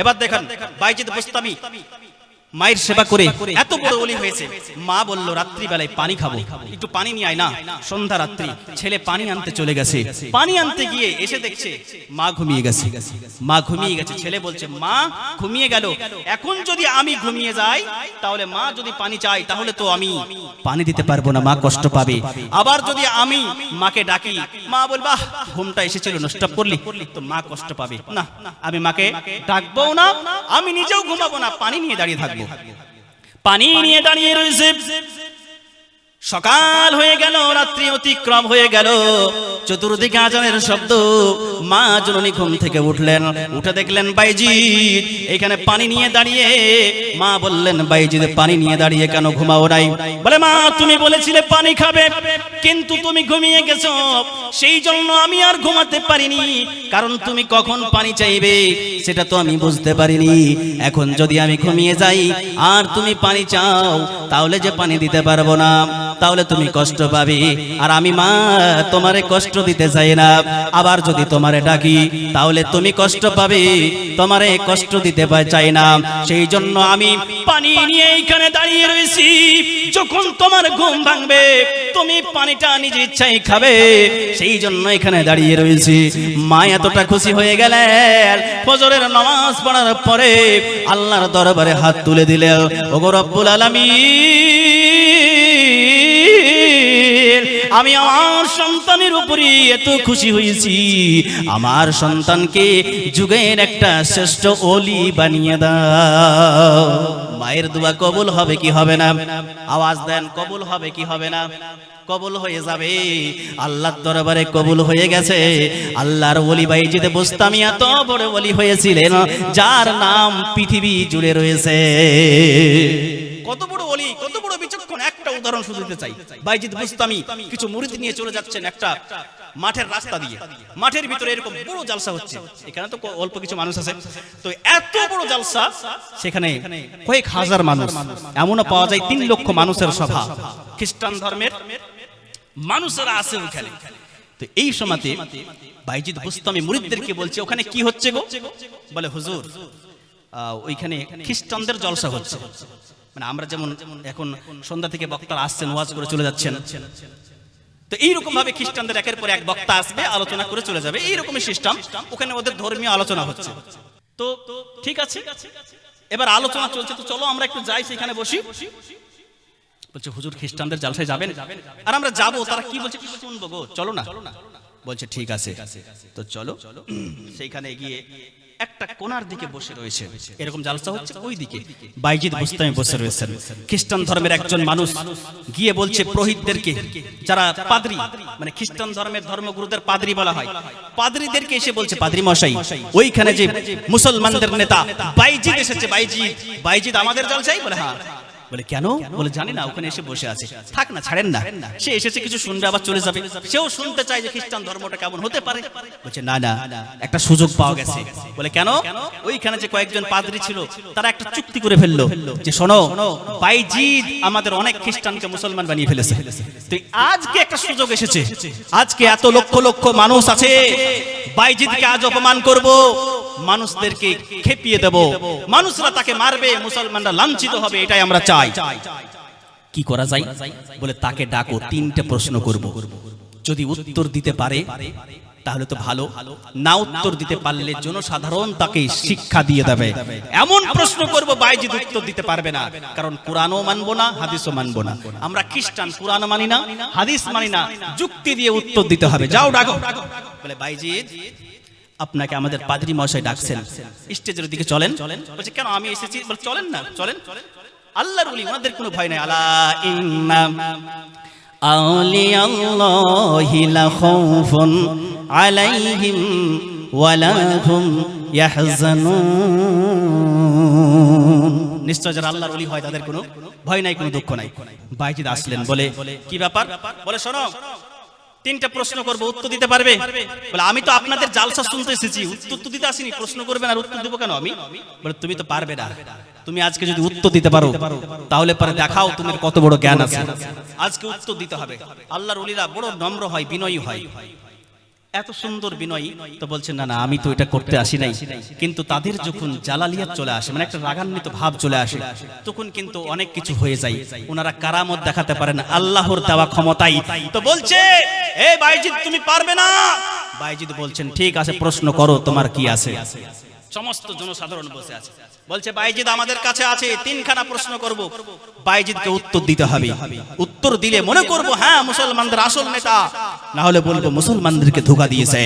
এবার দেখেন বাইজিদ বুস্তামি। মায়ের সেবা করে এত বড় অলি হয়েছে। মা বলল রাত্রিবেলায় পানি খাব। একটু পানি নিয়ে আয় না। সন্ধ্যা রাত্রি ছেলে পানি আনতে চলে গেছে। পানি আনতে গিয়ে এসে দেখছে মা ঘুমিয়ে গেছে। মা ঘুমিয়ে গেছে। ছেলে বলছে মা ঘুমিয়ে গেল। এখন যদি আমি ঘুমিয়ে যাই তাহলে মা যদি পানি চাই তাহলে তো আমি পানি দিতে পারব না। মা কষ্ট পাবে। আবার যদি আমি মাকে ডাকি মা বলবা ঘুমটা এসেছিল নষ্ট করলি। তো মা কষ্ট পাবে। না আমি মাকে ডাকবো না আমি নিজেও ঘুমাবো না পানি নিয়ে দাঁড়িয়ে থাকব পানি নিয়ে দাঁড়িয়ে রয়েছে। সকাল হয়ে গেল, রাত্রি অতিক্রম হয়ে গেল। চতুর্দিকে আজানের শব্দ। মা জননী ঘুম থেকে উঠলেন। উঠে দেখলেন বাইজিৎ। এখানে পানি নিয়ে দাঁড়িয়ে। মা বললেন, বাইজিৎ, পানি নিয়ে দাঁড়িয়ে কেন ঘুমাও নাই? বলে, মা, তুমি বলেছিলে পানি খাবে, কিন্তু তুমি ঘুমিয়ে গেছো। সেই জন্য আমি আর ঘুমাতে পারিনি। কারণ তুমি কখন পানি চাইবে, সেটা তো আমি বুঝতে পারিনি। এখন যদি আমি ঘুমিয়ে যাই, আর তুমি পানি চাও, তাহলে যে পানি দিতে পারব না। তাহলে তুমি কষ্ট পাবে। আর আমি মা, তোমারে কষ্ট দিতে চাই না। আবার যদি তোমারে ডাকি, তাহলে তুমি কষ্ট পাবে। তোমারে কষ্ট দিতে চাই না। সেই জন্য আমি পানি নিয়ে এইখানে দাঁড়িয়ে রয়েছি। যখন তোমার ঘুম ভাঙবে, তুমি পানিটা নিজের ইচ্ছাই খাবে। সেই জন্য এখানে দাঁড়িয়ে রয়েছি। মা এতটা খুশি হয়ে গেলেন। ফজরের নামাজ পড়ার পরে আল্লাহর দরবারে হাত তুলে দিলেন। ওগো রব্বুল আলামিন। আমি আমার সন্তানের উপরে এত খুশি হয়েছি। আমার সন্তানকে যুগের একটা শ্রেষ্ঠ অলি বানিয়ে দাও। মায়ের দোয়া কবুল হবে কি হবে না? আওয়াজ দেন, কবুল হবে কি হবে না? কবুল হয়ে যাবে। আল্লাহর দরবারে কবুল হয়ে গেছে। আল্লাহর ওলি ভাই যেতে বুস্তামি এত বড় ওলি হয়েছিলেন, যার নাম পৃথিবী জুড়ে রয়েছে। কত বড় ওলি, কত উদাহরণ শুধু দিতে চাই। বাইজিদ বুস্তামি কিছু মুরিদ নিয়ে চলে যাচ্ছেন একটা মাঠের রাস্তা দিয়ে। মাঠের ভিতরে এরকম বড় জালসা হচ্ছে। এখানে তো অল্প কিছু মানুষ আছে। তো এত বড় জালসা, সেখানে কয়েক হাজার মানুষ। এমনও পাওয়া যায় তিন লক্ষ মানুষের সভা। খ্রিস্টান ধর্মের মানুষেরা আছে ওখানে তো এই সময়তে বাইজিদ বুস্তামি মুরিদদেরকে বলছে, ওখানে কি হচ্ছে গো? বলে, হুজুর ওইখানে খ্রিস্টানদের জলসা হচ্ছে। মানে আমরা যেমন এখন সন্ধ্যা থেকে বক্তারা আসছেন, ওয়াজ করে চলে যাচ্ছেন। তো এইরকম ভাবে খ্রিস্টানদের একের পর এক বক্তা আসবে, আলোচনা করে চলে যাবে। এইরকমই সিস্টেম। ওখানে ওদের ধর্মীয় আলোচনা হচ্ছে। তো ঠিক আছে। এবার আলোচনা চলছে। তো চলো আমরা একটু যাই, সেখানে বসি। বলছে, হুজুর, খ্রিস্টানদের জালসায় যাবেন? আর আমরা যাব, তারা কি বলছে শুনব গো? চলো না। বলছে, ঠিক আছে। তো চলো। সেইখানে গিয়ে একটা কোনার দিকে বসে রয়েছে। এরকম জালসা হচ্ছে ওই দিকে। বাইজিদ বুস্তামে বসে রয়েছেন। খ্রিস্টান ধর্মের একজন মানুষ গিয়ে বলছে প্রহিতদেরকে যারা পাদ্রি মানে খ্রিস্টান ধর্মের ধর্মগুরুদের পাদ্রি বলা হয় পাদ্রিদেরকে এসে বলছে পাদ্রি মশাই ওইখানে যে মুসলমানদের নেতা বাইজিদ এসেছে বাইজিদ বাইজিদ আমাদের জলসাই বলে হ্যাঁ। বলে কেন? বলে জানি না ওখানে এসে বসে আছে। থাক না। ছাড়েন না। সে এসেছে কিছু শুনবে আবার চলে যাবে। সেও শুনতে চায় যে খ্রিস্টান ধর্মটা কেমন হতে পারে। বলছে না না একটা সুযোগ পাওয়া গেছে। বলে কেন? ওইখানে যে কয়েকজন পাদ্রী ছিল তারা একটা চুক্তি করে ফেলল যে শোনো বাইজিদ আমাদের অনেক খ্রিস্টানকে মুসলমান বানিয়ে ফেলেছে। তো আজকে একটা সুযোগ এসেছে। আজকে এত লক্ষ লক্ষ মানুষ আছে। বাইজিদকে আজ অপমান করব। মানুষদেরকে খেপিয়ে দেব। মানুষরা তাকে মারবে, মুসলমানরা লাঞ্ছিত হবে, এটাই আমরা চাই। কি করা যায়? বলে তাকে ডাকো, তিনটে প্রশ্ন করব। যদি উত্তর দিতে পারে, তাহলে তো ভালো। না উত্তর দিতে পারলে জনসাধারণ তাকে শিক্ষা দিয়ে দেবে। এমন প্রশ্ন করব, বাইজিদ উত্তর দিতে পারবে না। কারণ কোরআনও মানবো না, হাদিসও মানবো না। আমরা খ্রিস্টান, কোরআন মানি না, হাদিস মানি না। যুক্তি দিয়ে উত্তর দিতে হবে। যাও, ডাকো। বলে, বাইজিদ আপনাকে আমাদের পাদ্রী মশাই ডাকছেন। স্টেজের দিকে চলেন। বলছে কেন আমি এসেছি? বলে চলেন না চলেন আল্লাহর উলি ওনাদের কোনো ভয় নাই। আলা ইন্না আউলিয়াল্লাহি লা খাউফুন আলাইহিম ওয়ালা হুম ইয়াহজানুন। নিশ্চয় যারা আল্লাহর ওলি হয় তাদের কোনো ভয় নাই কোনো দুঃখ নাই। বাইজিদ আসলেন বলে কি ব্যাপার? বলে শোনো তিনটা প্রশ্ন করব, উত্তর দিতে পারবে? বলে, আমি তো আপনাদের জালসা শুনতে এসেছি, উত্তর তো দিতে আসিনি, প্রশ্ন করবেন আর উত্তর দেবো কেন আমি? বলে, তুমি তো পারবে না। তুমি আজকে যদি উত্তর দিতে পারো, তাহলে পরে দেখাও তোমার কত বড় জ্ঞান আছে। আজকে উত্তর দিতে হবে। আল্লাহর উলিরা বড় নম্র হয়, বিনয়ী হয়। এত সুন্দর বিনয় তো বলছেন না না আমি তো এটা করতে আসি নাই। কিন্তু তাদের যখন জালালিয়াত চলে আসে মানে একটা রাগান্বিত ভাব চলে আসে তখন কিন্তু অনেক কিছু হয়ে যায়। ওনারা কারামত দেখাতে পারেন আল্লাহর দেওয়া ক্ষমতাই। তো বলছে এ বাইজিদ তুমি পারবে না? বাইজিদ বলছেন ঠিক আছে প্রশ্ন করো তোমার কি আছে? সমস্ত জনসাধারণ বসে আছে। বলছে, বাইজিদ আমাদের কাছে আছে, তিনখানা প্রশ্ন করব। বাইজিদকে উত্তর দিতে হবে। উত্তর দিলে মনে করব হ্যাঁ মুসলমানদের আসল নেতা। না হলে বলব, মুসলমানদেরকে ধোকা দিয়েছে।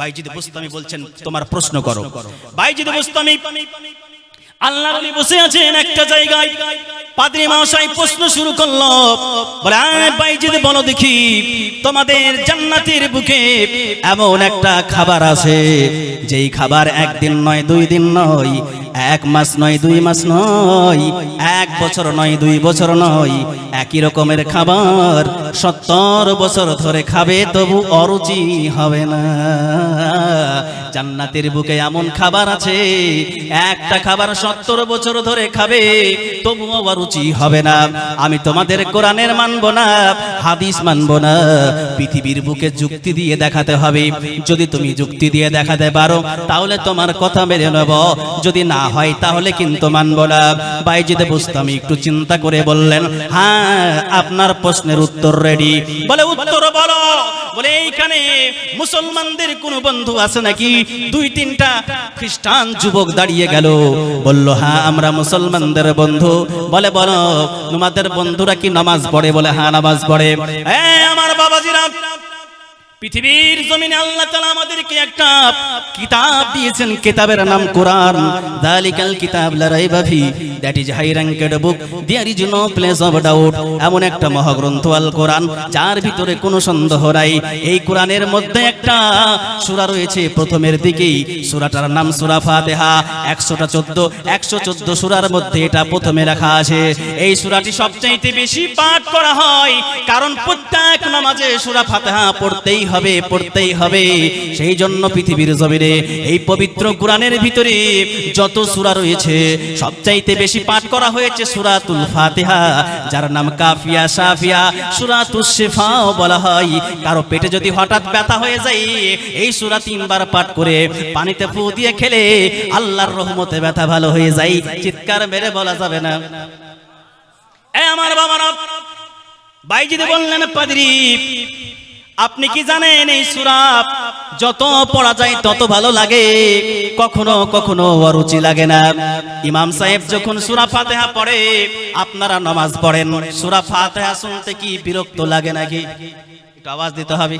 বাইজিদ বুস্তামি বলছেন, তোমার প্রশ্ন করো। বাইজিদ বুস্তামি আল্লাহর নবী বসে আছেন একটা জায়গায়। পাদ্রী মহাশয় প্রশ্ন শুরু করল, বলে, "আয় বাইজিদ বলো দেখি, তোমাদের জান্নাতের বুকে এমন একটা খাবার আছে, যেই খাবার একদিন নয়, দুই দিন নয় এক মাস নয়, দুই মাস নয়, এক বছর নয়, দুই বছর নয়, একই রকমের খাবার সত্তর বছর ধরে খাবে, তবু অরুচি হবে না। জান্নাতের বুকে এমন খাবার আছে, একটা খাবার সত্তর বছর ধরে খাবে, তবুও অরুচি হবে না। আমি তোমাদের কোরআনের মানব না, হাদিস মানব না। পৃথিবীর বুকে যুক্তি দিয়ে দেখাতে হবে। যদি তুমি যুক্তি দিয়ে দেখাতে পারো, তাহলে তোমার কথা মেনে নেব। যদি না হয়, তাহলে কিন্তু মানব না। বাইজিদে বুঝতাম একটু চিন্তা করে বললেন হ্যাঁ আপনার প্রশ্নের উত্তর রেডি বলে, উত্তর বলো। বলে, এইখানে মুসলমানদের কোন বন্ধু আছে নাকি? দুই, তিনটা খ্রিস্টান যুবক দাঁড়িয়ে গেল। বলল হ্যাঁ আমরা মুসলমানদের বন্ধু। বলে, বলো, তোমাদের বন্ধুরা কি নামাজ পড়ে? বলে হ্যাঁ নামাজ পড়ে। আমার বাবাজিরা পৃথিবীর জমিনে আল্লাহ তাআলা আমাদেরকে একটা কিতাব দিয়েছেন, কিতাবের নাম কোরআন। দালিকাল কিতাব লা রাইবা ফি, that is high ranked book. There is no place of doubt এমন একটা মহাগ্রন্থ আল কোরআন, যার ভিতরে কোনো সন্দেহ নাই। এই কোরআনের মধ্যে একটা সূরা রয়েছে, প্রথমের দিকেই সূরাটার নাম সূরা ফাতিহা। 114 114 সূরার মধ্যে এটা প্রথমে লেখা আছে। এই সূরাটি সবচাইতে বেশি পাঠ করা হয়, কারণ প্রত্যেক নামাজে সূরা ফাতিহা পড়তেই হবে, পড়তেই হবে। সেই জন্য পৃথিবীর জমিনে এই পবিত্র কোরআনের ভিতরে যত সুরা রয়েছে, সবচাইতে বেশি পাঠ করা হয়েছে সূরাতুল ফাতিহা, যার নাম কাফিয়া সাফিয়া সূরাতুস শিফাও বলা হয়। কারও পেটে যদি হঠাৎ ব্যথা হয়ে যায়, এই সূরা তিনবার পাঠ করে পানিতে ফু দিয়ে খেলে আল্লাহর রহমতে ব্যথা ভালো হয়ে যায়। চিৎকার মেরে বলা যাবে না। এ আমার বাবারা, বাইজিদে বললেন পাদরি আপনি কি জানেন এই সুরাপ যত পড়া যায় তত ভালো লাগে। কখনো কখনো অরুচি লাগে না। ইমাম সাহেব যখন সুরা ফাতেহা পড়ে, আপনারা নামাজ পড়েন। সুরা ফাতেহা শুনতে কি বিরক্ত লাগে নাকি? আওয়াজ দিতে হবে।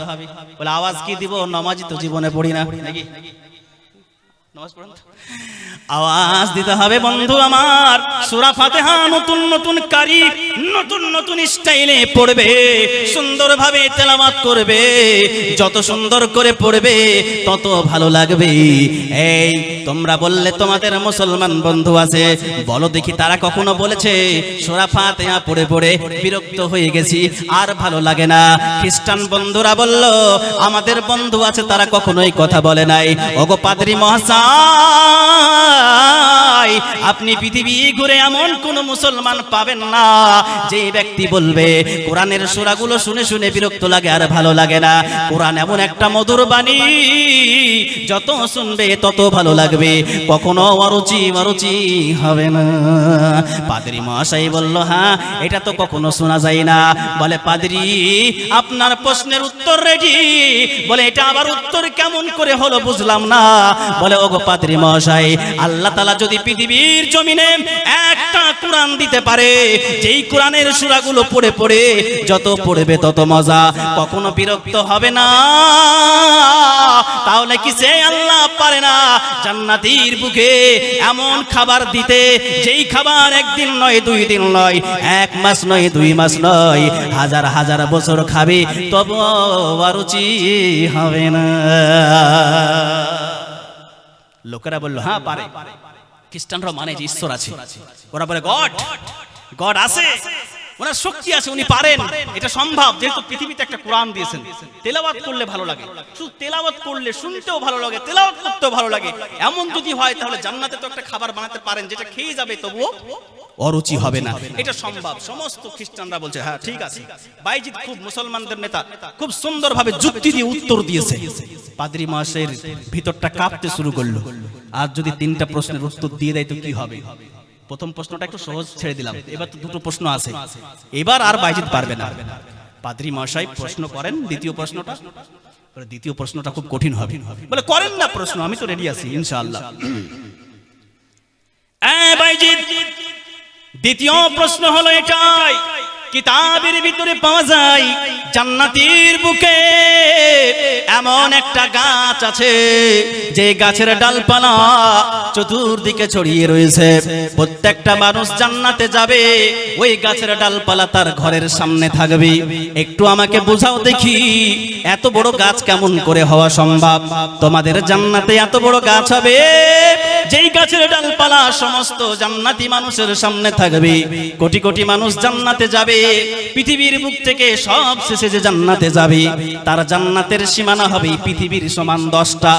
বলে, আওয়াজ কি দিব? নামাজই তো জীবনে পড়ি না। নাকি? নামাজ? আওয়াজ দিতে হবে বন্ধু আমার। সূরা ফাতিহা নতুন নতুন কারি, নতুন নতুন স্টাইলে পড়বে, সুন্দরভাবে তেলাওয়াত করবে। যত সুন্দর করে পড়বে, তত ভালো লাগবে। এই, তোমরা বললে তোমাদের মুসলমান বন্ধু আছে। বলো দেখি তারা কখনো বলেছে, সূরা ফাতিহা পড়ে পড়ে বিরক্ত হয়ে গেছি, আর ভালো লাগে না। খ্রিস্টান বন্ধুরা বলল, আমাদের বন্ধু আছে, তারা কখনোই কথা বলে নাই। ওগো মহাশয় আপনি পৃথিবী ঘুরে এমন কোন মুসলমান পাবেন না যে ব্যক্তি বলবে কোরআনের সূরাগুলো শুনে শুনে বিরক্ত লাগে আর ভালো লাগে না। কোরআন এমন একটা মধুর বাণী যত শুনবে তত ভালো লাগবে। কখনো অরুচি অরুচি হবে না। পাদ্রী মহাশয় বলল হ্যাঁ এটা তো কখনো শোনা যায় না। বলে পাদ্রী আপনার প্রশ্নের উত্তর রেডি বলে এটা আবার উত্তর কেমন করে হলো বুঝলাম না। বলে ওগো পাদ্রী মহাশয় আল্লাহ তালা যদি পৃথিবীর জমিনে একটা কোরআন দিতে পারে, যেই কোরআনের সূরাগুলো পড়ে পড়ে যত পড়বে তত মজা, কখনো বিরক্ত হবে না। তাহলে কি সে আল্লাহ পারে না জান্নাতির বুকে এমন খাবার দিতে, যেই খাবার একদিন নয়, দুই দিন নয়, এক মাস নয়, দুই মাস নয়, হাজার হাজার বছর খাবে, তবু অরুচি হবে না। লোকেরা বলল হ্যাঁ পারে। খ্রিস্টানরা মানে যে ঈশ্বর আছে। ওরা বলে গড গড আছে। ওনার শক্তি আছে, উনি পারেন। এটা সম্ভব, যেহেতু পৃথিবীতে একটা কোরআন দিয়েছেন। তেলাওয়াত করলে ভালো লাগে। শুধু তেলাওয়াত করলে শুনতেও ভালো লাগে, তেলাওয়াত করতেও ভালো লাগে। এমন যদি হয়, তাহলে জান্নাতে তো একটা খাবার বানাতে পারেন, যেটা খেয়ে যাবে, তবুও অরুচি হবে না। এটা সম্ভব। সমস্ত খ্রিস্টানরা বলছে হ্যাঁ ঠিক আছে। বাইজিৎ খুব মুসলমানদের নেতা, খুব সুন্দরভাবে যুক্তি দিয়ে উত্তর দিয়েছে। পাদ্রি মাসের ভিতরটা কাঁপতে শুরু করল। আর যদি তিনটা প্রশ্নের উত্তর দিয়ে দেয়, তো কি হবে? প্রথম প্রশ্নটা একটু সহজ ছেড়ে দিলাম। এবার তো দুটো প্রশ্ন আছে। এবার আর বাইজিত পারবে না। পাদ্রি মশাই প্রশ্ন করেন দ্বিতীয় প্রশ্নটা। দ্বিতীয় প্রশ্নটা খুব কঠিন হবে। বলে করেন না প্রশ্ন আমি তো রেডি আছি ইনশাআল্লাহ। দ্বিতীয় প্রশ্ন হলো এটাই। কিতাবের ভিতরে পাওয়া যায়, জান্নাতের বুকে এমন একটা গাছ আছে, যে গাছের ডালপালা চতুর্দিকে ছড়িয়ে রয়েছে। প্রত্যেকটা মানুষ জান্নাতে যাবে, ওই গাছের ডালপালা তার ঘরের সামনে থাকবে। একটু আমাকে বোঝাও দেখি, এত বড় গাছ কেমন করে হওয়া সম্ভব? তোমাদের জান্নাতে এত বড় গাছ হবে যেই গাছের ডালপালা সমস্ত জান্নাতি মানুষের সামনে থাকবে, কোটি কোটি মানুষ জান্নাতে যাবে, পৃথিবীর বুক থেকে সব শেষে যে জান্নাতে যাবে, তার জান্নাতের সীমানা হবে পৃথিবীর সমান দশটা।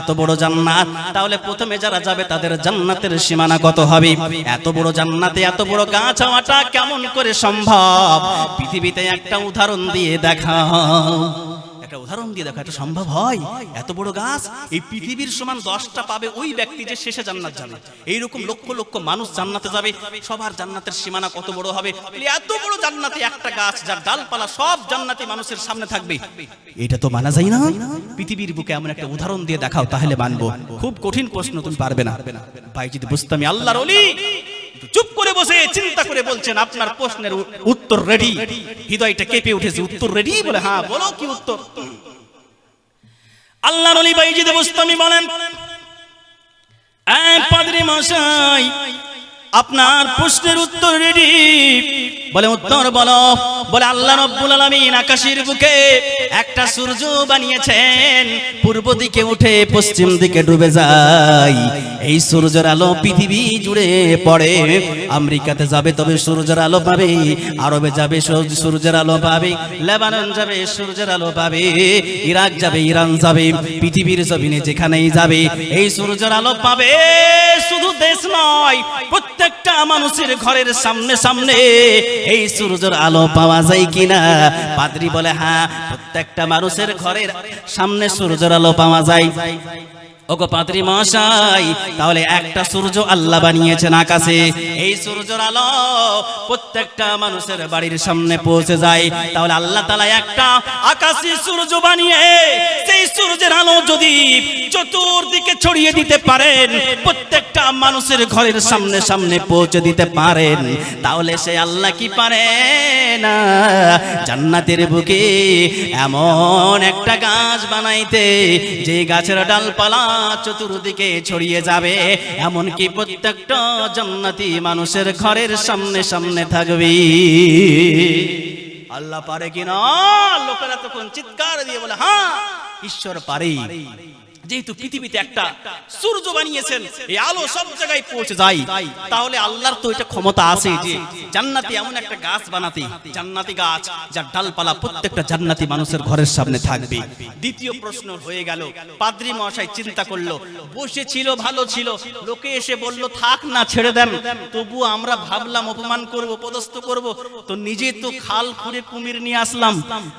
এত বড় জান্নাত, তাহলে প্রথমে যারা যাবে তাদের জান্নাতের সীমানা কত হবে? এত বড় জান্নাতে এত বড় গাছ হওয়াটা কেমন করে সম্ভব? পৃথিবীতে একটা উদাহরণ দিয়ে দেখা একটা উদাহরণ দিয়ে দেখো, এটা সম্ভব হয়? এত বড় গাছ, এই পৃথিবীর সমান দশটা পাবে ওই ব্যক্তি যে শেষে জান্নাত যাবে। এইরকম লক্ষ লক্ষ মানুষ জান্নাতে যাবে, সবার জান্নাতের সীমানা কত বড় হবে? এত বড় জান্নাতে একটা গাছ, যার ডালপালা সব জান্নাতি মানুষের সামনে থাকবে। এটা তো মানা যায় না? পৃথিবীর বুকে এমন একটা উদাহরণ দিয়ে দেখাও, তাহলে মানবো। খুব কঠিন প্রশ্ন তুমি পারবে না। ভাই, যদি বুঝতাম আল্লাহর অলি চুপ করে বসে চিন্তা করে বলছেন, আপনার প্রশ্নের উত্তর রেডি হৃদয়টা কেঁপে উঠেছে, উত্তর রেডি বলে হ্যাঁ বলো কি উত্তর? আল্লাহ নলি বাইজিদে বুস্তামি বলেন এই পাদ্রী মশাই, আপনার প্রশ্নের উত্তর রেডি বলে, উত্তর বলো। বলে, আল্লাহ রব্বুল আলামিন আকাশের বুকে একটা সূর্য বানিয়েছেন। পূর্ব দিকে উঠে পশ্চিম দিকে ডুবে যায়। এই সূর্যের আলো পৃথিবী জুড়ে পড়ে। আমেরিকাতে যাবে তবে সূর্যের আলো পাবে। আরবে যাবে সূর্যের আলো পাবে। লেবানন যাবে, সূর্যের আলো পাবে। ইরাক যাবে, ইরান যাবে। পৃথিবীর জমিনে যেখানেই যাবে, এই সূর্যের আলো পাবে। শুধু দেশ নয়, প্রত্যেকটা মানুষের ঘরের সামনে সামনে এই সূর্যের আলো পাওয়া যায় কিনা? পাদ্রি বলে হ্যাঁ প্রত্যেকটা মানুষের ঘরের সামনে সূর্যের আলো পাওয়া যায়। ওগো পাত্রী মশাই, তাহলে একটা সূর্য আল্লাহ বানিয়েছেন আকাশে। এই সূর্যের আলো প্রত্যেকটা মানুষের বাড়ির সামনে পৌঁছে যায়। তাহলে আল্লাহ তালা একটা আকাশী সূর্য বানিয়ে সেই সূর্যের আলো যদি চতুর্দিকে ছড়িয়ে দিতে পারেন, প্রত্যেকটা মানুষের ঘরের সামনে সামনে পৌঁছে দিতে পারেন, তাহলে সে আল্লাহ কি পারে না? জান্নাতের বুকে এমন একটা গাছ বানাইতে, যে গাছের ডালপালা চতুর্দিকে ছড়িয়ে যাবে। এমনকি প্রত্যেকটা জান্নাতি মানুষের ঘরের সামনে সামনে থাকবে। আল্লাহ পারে কিনা? লোকেরা তখন চিৎকার দিয়ে বলে হ্যাঁ ঈশ্বর পারে যেহেতু পৃথিবীতে একটা সূর্য বানিয়েছেন, এই আলো সব জায়গায় পৌঁছে যায়। তাহলে আল্লাহর তো এটা ক্ষমতা আছে যে জান্নাতি এমন একটা গাছ বানাতে, জান্নাতি গাছ যার ডালপালা প্রত্যেকটা জান্নাতি মানুষের ঘরের সামনে থাকবে। দ্বিতীয় প্রশ্ন হয়ে গেল, পাদ্রি মশাই চিন্তা করল বসে ছিল ভালো ছিল। লোকে এসে বলল, থাক না, ছেড়ে দেন। তবু আমরা ভাবলাম, অপমান করব, পদস্থ করব। তো নিজে তো খাল খুঁড়ে কুমির নিয়ে আসলাম।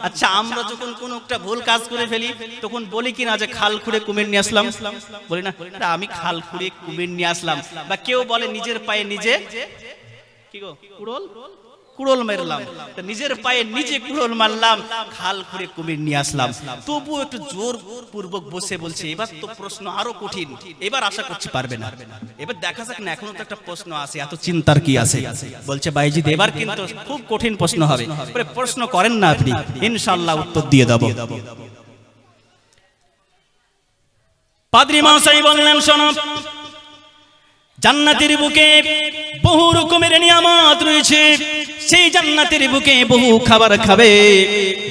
আচ্ছা আমরা যখন কোনো একটা ভুল কাজ করে ফেলি, তখন বলি কিনা যে খাল খুঁড়ে কুমির নিয়ে আসলাম। বলি না "না, আমি খাল খুঁড়ে কুমির নিয়ে আসলাম। বা কেউ বলে নিজের পায়ে নিজে কুমির এবার তো প্রশ্ন আরও কঠিন। এবার আশা পারবে না। এবার দেখা যাক না এখনও তো একটা প্রশ্ন এত চিন্তার কি বলছে বাইজিৎ এবার কিন্তু খুব কঠিন প্রশ্ন হবে। প্রশ্ন করেন না আপনি। ইনশাল্লাহ উত্তর দিয়ে দেবো। পাদ্রি মাসাই বললেন শোনো জান্নাতের বুকে বহু রকমের নিয়ামত রয়েছে। সেই জান্নাতের বুকে বহু খাবার খাবে।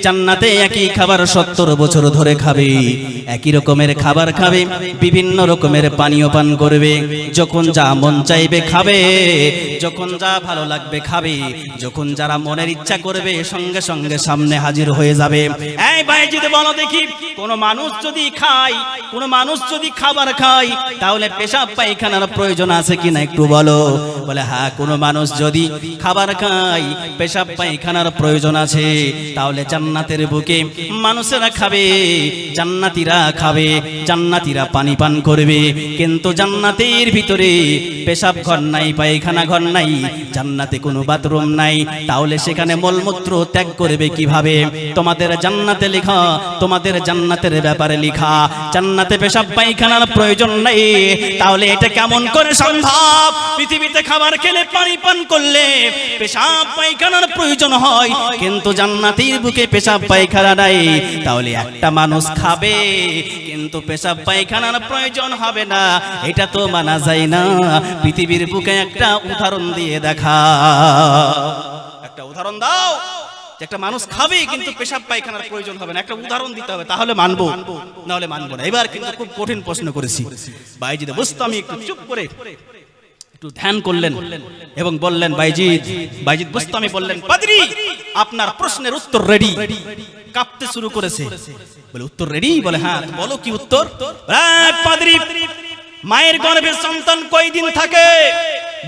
জান্নাতে একই খাবার সত্তর বছর ধরে খাবে। একই রকমের খাবার খাবে, বিভিন্ন রকমের পানীয় পান করবে। যখন যা মন চাইবে খাবে, যখন যা ভালো লাগবে খাবে। যখন যারা মনের ইচ্ছা করবে, সঙ্গে সঙ্গে সামনে হাজির হয়ে যাবে। এই ভাই, যদি বলো দেখি, কোন মানুষ যদি খায়, কোন মানুষ যদি খাবার খায়, তাহলে পেশাব পায়খানার প্রয়োজন আছে কিনা একটু বলো। বলে হ্যাঁ কোন মানুষ যদি খাবার খায় পেশাব পায়খানার প্রয়োজন আছে। তাহলে জান্নাতের বুকে মানুষেরা খাবে, জান্নাতিরা খাবে, জান্নাতিরা পানি পান করবে। কিন্তু জান্নাতের ভিতরে পেশাব ঘর নাই, পায়খানা ঘর নাই, জান্নাতে কোনো বাথরুম নাই। তাহলে সেখানে মলমূত্র ত্যাগ করবে কীভাবে? তোমাদের জান্নাতে লেখা, তোমাদের জান্নাতের ব্যাপারে লেখা, জান্নাতে পেশাব পায়খানার প্রয়োজন নাই। তাহলে এটা কেমন করে সম্ভব? পৃথিবীতে খাবার খেলে পানি পান করলে পেশাব পায়খানার প্রয়োজন হয়। কিন্তু জান্নাতের বুকে পেশাব পায়খানা নাই, তাহলে একটা মানুষ খাবে। কিন্তু পেশাব পায়খানার প্রয়োজন হবে না, এটা তো মানা যায় না। পৃথিবীর বুকে একটা উদাহরণ দিয়ে দেখা। একটা উদাহরণ দাও একটা মানুষ খাবে, কিন্তু পেশাব পায়খানার প্রয়োজন হবে না। একটা উদাহরণ দিতে হবে, তাহলে মানবো। নাহলে মানবো না। এবার কিন্তু খুব কঠিন প্রশ্ন করেছি। বাইজিদে বুঝতো আমি একটু চুপ করে। একটু ধ্যান করলেন এবং বললেন, বাইজিদ বাইজিদ বুস্তামি বললেন পাদ্রি আপনার প্রশ্নের উত্তর রেডি কাঁপতে শুরু করেছে। বলে, উত্তর রেডি বলে হ্যাঁ বলো কি উত্তর? পাদ্রি মায়ের গর্ভে সন্তান কয়দিন থাকে?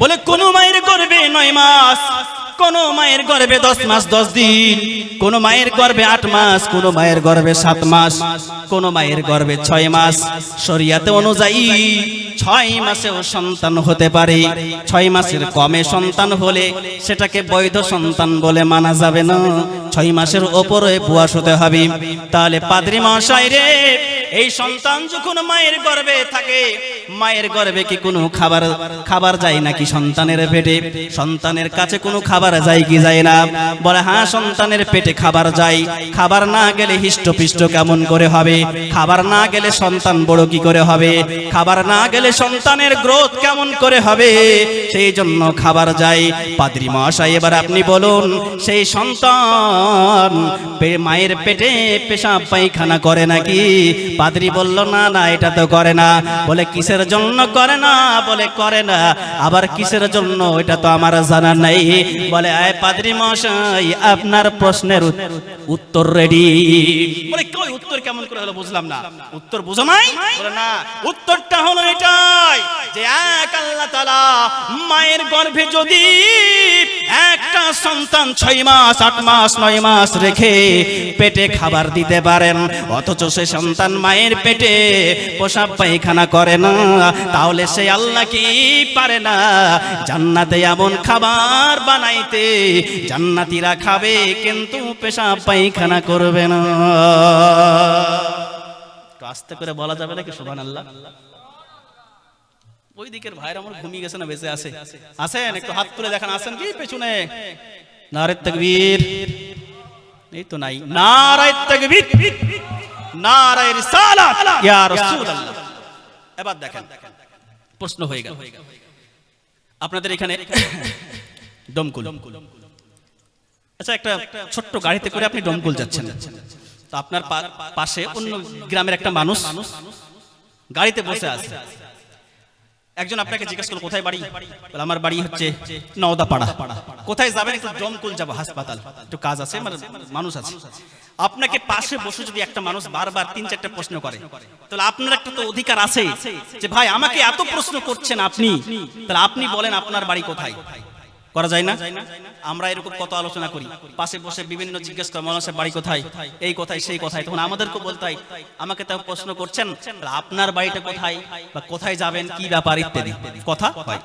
বলে, কোন মায়ের গর্ভে নয় মাস। কোন মায়ের গর্ভে দশ মাস, দশ দিন। কোন মায়ের গর্ভে আট মাস, কোন মায়ের গর্ভে সাত মাস, কোন মায়ের গর্ভে ছয় মাস। শরিয়াতে অনুযায়ী ছয় মাসেও সন্তান হতে পারে। ছয় মাসের কমে সন্তান হলে সেটাকে বৈধ সন্তান বলে মানা যাবে না। ছয় মাসের ওপরে বুয়াস হতে হবে। তাহলে পাদ্রী মহাশয় রে, এই সন্তান যখন মায়ের গর্ভে থাকে মায়ের গর্ভে কি কোনো খাবার খাবার যায় নাকি সন্তানের পেটে? সন্তানের কাছে কোনো খাবার যায় কি যায় না? বলে হ্যাঁ সন্তানের পেটে খাবার যায়। খাবার না গেলে হিষ্টপিষ্ট কেমন করে হবে? খাবার না গেলে সন্তান বড় কি করে হবে? খাবার না গেলে সন্তানের গ্রোথ কেমন করে হবে? সেই জন্য খাবার যায়। পাদ্রী মহাশয়, এবার আপনি বলুন, সেই সন্তান মায়ের পেটে পেশাব পায়খানা করে নাকি? পাদ্রী বলল, না না, এটা তো করে না। বলে, কিসের জন্য করে না বলে করে না? আবার কিসের জন্য? এটা তো আমার জানা নাই। বলে, আয় পাদ্রী মশাই, আপনার প্রশ্নের উত- উত্তর রেডি বলে, কই উত্তর কেমন করে হলো বুঝলাম না। উত্তর বুঝো নাই? বলে, না, উত্তরটা হলো এটাই যে এক আল্লাহ তাআলা মায়ের গর্ভে যদি একটা সন্তান ছয় মাস, আট মাস, নয় মাস রেখে পেটে খাবার দিতে পারেন, অথচ সে সন্তান মায়ের পেটে পোশাক পায়খানা করে না। তাহলে সে আল্লাহ কি পারে না? জান্নাতে এমন খাবার বানাইতে জান্নাতিরা খাবে, কিন্তু পেশাব পায়খানা করবে না। আস্তে করে বলা যাবে নাকি? সুবহান আল্লাহ ওই দিকের ভাইরা আমার ঘুমিয়ে গেছে না, বেঁচে আছে। আসেন একটু হাত তুলে দেখান। আসেন কি পেছনে? নারে তকবীর। এই তো নাই। নারায় তকবীর। নারায় রিসালাত। ইয়া রাসূলুল্লাহ। এবার দেখেন। প্রশ্ন হয়ে গেল। আপনাদের এখানে ডমকুল আচ্ছা একটা ছোট্ট গাড়িতে করে আপনি ডমকুল যাচ্ছেন। তো আপনার পাশে অন্য গ্রামের একটা মানুষ গাড়িতে বসে আছে। একজন আপনাকে জিজ্ঞেস করল কোথায় বাড়ি? বলে, আমার বাড়ি হচ্ছে নওদাপাড়া। কোথায় যাবেন? একটু জমকুল যাব হাসপাতাল। একটু কাজ আছে মানে মানুষ আছে। আপনাকে পাশে বসে যদি একটা মানুষ বারবার তিন চারটা প্রশ্ন করে তাহলে আপনার একটা তো অধিকার আছে যে ভাই আমাকে এত প্রশ্ন করছেন আপনি। তাহলে আপনি বলেন আপনার বাড়ি কোথায়? করা যায় না? আমরা এরকম কত আলোচনা করি। পাশে বসে বিভিন্ন জিজ্ঞেস করে মানুষের বাড়ি কোথায়? এই কোথায়, সেই কোথায়। তখন আমাদেরকে বলতে হয়, আমাকে তাও প্রশ্ন করছেন, আপনার বাড়িটা কোথায় বা কোথায় যাবেন, কি ব্যাপার ইত্যাদি। কথা হয়।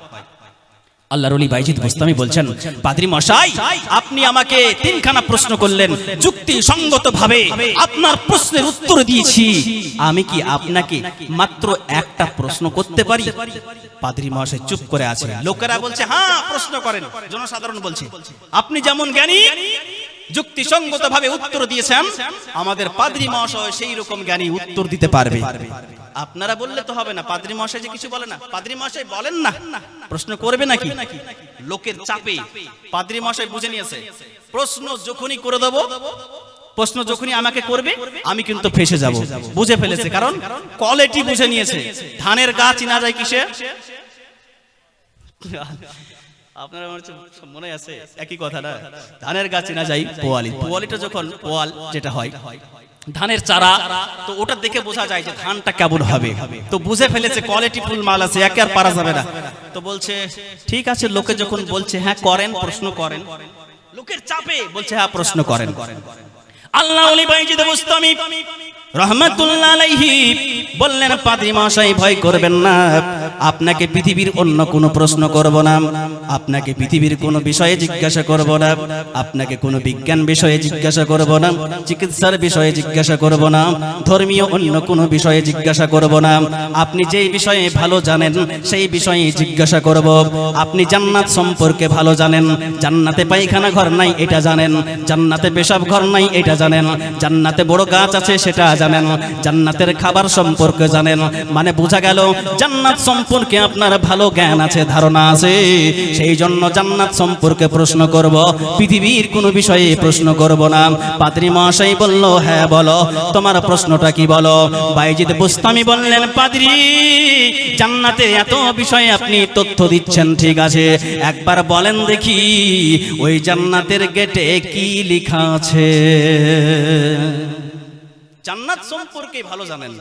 আল্লাহ রলি বাইজিদ গোস্তামি বলছেন, পাদ্রী মশাই, আপনি আমাকে তিনখানা প্রশ্ন করলেন। যুক্তি সঙ্গত ভাবে আপনার প্রশ্নের উত্তর দিয়েছি। আমি কি আপনাকে মাত্র একটা প্রশ্ন করতে পারি? পাদ্রী মশাই চুপ করে আছে লোকেরা বলছে হ্যাঁ প্রশ্ন করেন। জনসাধারণ বলছে, আপনি যেমন জ্ঞানী যুক্তিসঙ্গত ভাবে উত্তর দিয়েছেন, আমাদের পাদ্রী মহাশয় সেই রকম জ্ঞানী উত্তর দিতে পারবে। আপনারা বললে তো হবে না, পাদ্রী মশাই যে কিছু বলে না। পাদ্রী মশাই বলেন না। প্রশ্ন করবে নাকি? লোকের চাপে পাদ্রী মশাই বুঝে নিয়েছে। প্রশ্ন যখনই করে দেবো, প্রশ্ন যখনই আমাকে করবে, আমি কিন্তু ফেসে যাব। বুঝে ফেলেছে, কারণ কোয়ালিটি বুঝে নিয়েছে। ধানের গাছ চিনা যায় কিসে? আপনার মনে আছে? একই কথা না? ধানের গাছ চেনা যায় পোয়ালি। পোয়ালিটা যখন পোয়াল যেটা হয় ধানের চারা, তো ওটা দেখে বোঝা যায় যে ধানটা কেমন হবে। তো বুঝে ফেলেছে কোয়ালিটি ফুল মাল আছে, একে আর পারা যাবে না। তো বলছে, ঠিক আছে, লোকে যখন বলছে হ্যাঁ করেন, প্রশ্ন করেন। লোকের চাপে বলছে হ্যাঁ প্রশ্ন করেন। করেন আল্লাহ ওলি বাইজিদ বুস্তামি রহমাতুল্লাহ বললেন, পাদ্রী মশাই ভয় করবেন না। আপনাকে পৃথিবীর অন্য কোনো প্রশ্ন করব না। আপনাকে পৃথিবীর কোনো বিষয়ে জিজ্ঞাসা করব না। আপনাকে কোনো বিজ্ঞান বিষয়ে জিজ্ঞাসা করব না। চিকিৎসার বিষয়ে জিজ্ঞাসা করব না। ধর্মীয় অন্য কোনো বিষয়ে জিজ্ঞাসা করব না। আপনি যেই বিষয়ে ভালো জানেন, সেই বিষয়ে জিজ্ঞাসা করব। আপনি জান্নাত সম্পর্কে ভালো জানেন। জান্নাতে পায়খানা ঘর নাই, এটা জানেন। জান্নাতে পেশাব ঘর নাই, এটা জানেন। জান্নাতে বড় গাছ আছে, সেটা জানেন? জান্নাতের খাবার সম্পর্কে জানেন? মানে বোঝা গেল, জান্নাত সম্পর্কে আপনার ভালো জ্ঞান আছে, ধারণা আছে। সেই জন্য জান্নাত সম্পর্কে প্রশ্ন করব, পৃথিবীর কোনো বিষয়ে প্রশ্ন করব না। পাত্রী মহাশয় বলল হ্যাঁ বলো। তোমার প্রশ্নটা কি বলো? বাইজিদ বুস্তামি বললেন, পাদ্রি, জান্নাতে এত বিষয়ে আপনি তথ্য দিচ্ছেন, ঠিক আছে। একবার বলেন দেখি, ওই জান্নাতের গেটে কি লেখা আছে? জান্নাত সম্পর্কে ভালো জানেন।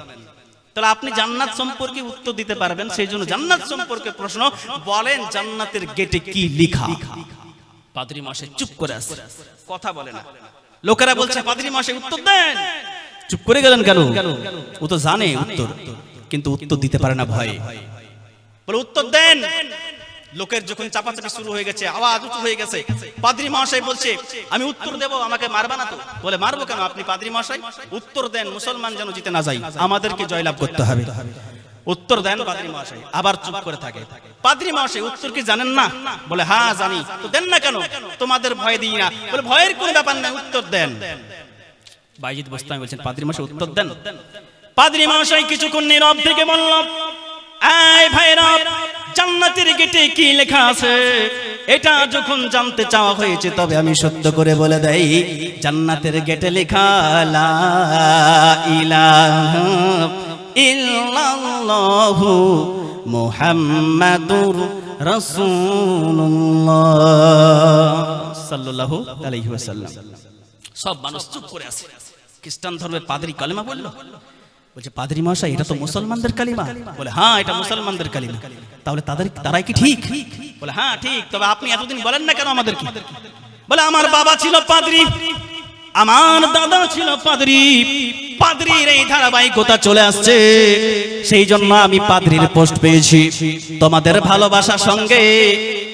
তাহলে আপনি জান্নাত সম্পর্কে উত্তর দিতে পারবেন, সেই জন্য জান্নাত সম্পর্কে প্রশ্ন, বলেন জান্নাতের গেটে কি লেখা? পাদ্রী মাসে চুপ করে আছে। কথা বলে না। লোকেরা বলছে, পাদ্রী মাসে উত্তর দেন। চুপ করে গেলেন কেন? ও তো জানে উত্তর, কিন্তু উত্তর দিতে পারে না ভয়ে। বলে, উত্তর দেন। লোকের যখন চাপাচাপি শুরু হয়ে গেছে, আওয়াজ উঁচু হয়ে গেছে, পাদ্রী মহাশয় বলছে, আমি উত্তর দেব, আমাকে মারবা না তো? বলে, মারবো কেন আপনি পাদ্রী মহাশয়? উত্তর দেন, মুসলমান যেন জিতে না যায়। আমাদেরকে জয়লাভ করতে হবে। উত্তর দেন পাদ্রী মহাশয়, আবার চুপ করে থাকে। পাদ্রী মহাশয়, উত্তর কি জানেন না? বলে হ্যাঁ জানি। তো দেন না কেন? তোমাদের ভয় দিই না। বলে, ভয়ের কোনো ব্যাপার না উত্তর দেন। বাইজিদ বস্তামি বলছেন, পাদ্রী মহাশয়, উত্তর দেন। পাদ্রী মহাশয় কিছুক্ষণ নীরব থেকে বললাম এই ভাইরা জান্নাতের গেটে কি লেখা আছে? এটা যখন জানতে চাওয়া হয়েছে, তবে আমি সত্য করে বলে দেই, জান্নাতের গেটে লেখা, লা ইলাহা ইল্লাল্লাহু মুহাম্মাদুর রাসূলুল্লাহ। সাল্লাল্লাহু আলাইহি ওয়াসাল্লাম। সব মানুষ চুপ করে আছে। খ্রিস্টান ধর্মের পাদ্রী কালিমা বলল? বলছে, পাদ্রী মশাই এটা তো মুসলমানদের কালিমা। বলে হ্যাঁ এটা মুসলমানদের কালিমা। তাহলে তাদের তারাই কি ঠিক? বলে হ্যাঁ ঠিক। তবে আপনি এতদিন বলেন না কেন আমাদের বলে, আমার বাবা ছিল পাদ্রি। আমার দাদা ছিল পাদ্রী। পাদ্রীর এই ধারাবাহিকতা চলে আসছে। সেই জন্য আমি পাদ্রীর পোস্ট পেয়েছি। তোমাদের ভালোবাসার সঙ্গে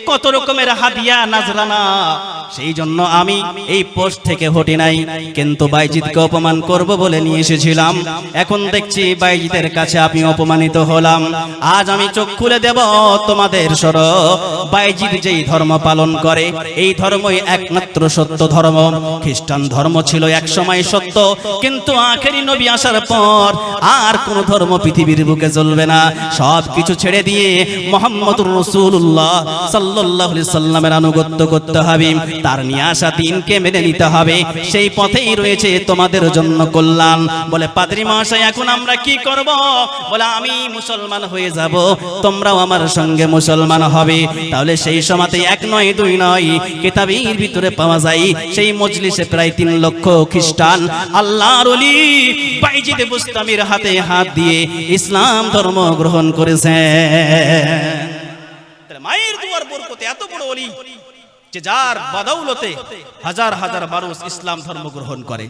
কত রকমের হাদিয়া, নাজরানা। সেই জন্য আমি এই পোস্ট থেকে হটি নাই। কিন্তু বাইজিৎকে অপমান করব বলে নিয়ে এসেছিলাম। এখন দেখছি বাইজিতের কাছে আমি অপমানিত হলাম। আজ আমি চোখ খুলে দেব তোমাদের সর। বাইজিৎ যেই ধর্ম পালন করে, এই ধর্মই একমাত্র সত্য ধর্ম। খ্রিস্টান ধর্ম ছিল এক সময় সত্য। কিন্তু আখেরি নবী আসার পর আর কোন ধর্ম পৃথিবীর বুকে চলবে না। সব কিছু ছেড়ে দিয়ে মোহাম্মদুর রসুল্লাহ সাল্লাহ সাল্লামের আনুগত্য করতে হবে। তার নিয়ে আসা দিনকে মেনে নিতে হবে। সেই পথেই রয়েছে তোমাদের জন্য কল্যাণ। বলে, পাদ্রী মহাশয়, এখন আমরা কি করব? বলে, আমি মুসলমান হয়ে যাব। তোমরাও আমার সঙ্গে মুসলমান হবে। তাহলে সেই সময়তে এক নয়, দুই নয় কিতাবের ভিতরে পাওয়া যায়। সেই মজলিসে প্রায় তিন লক্ষ খ্রিস্টান। আল্লাহর অলি বাইজিদে বুস্তামির হাতে হাত দিয়ে ইসলাম ধর্ম গ্রহণ করেছে মায়ের দুয়ার বরকতে এত বড় অলি যে যার বাদাউলতে হাজার হাজার মানুষ ইসলাম ধর্ম গ্রহণ করে।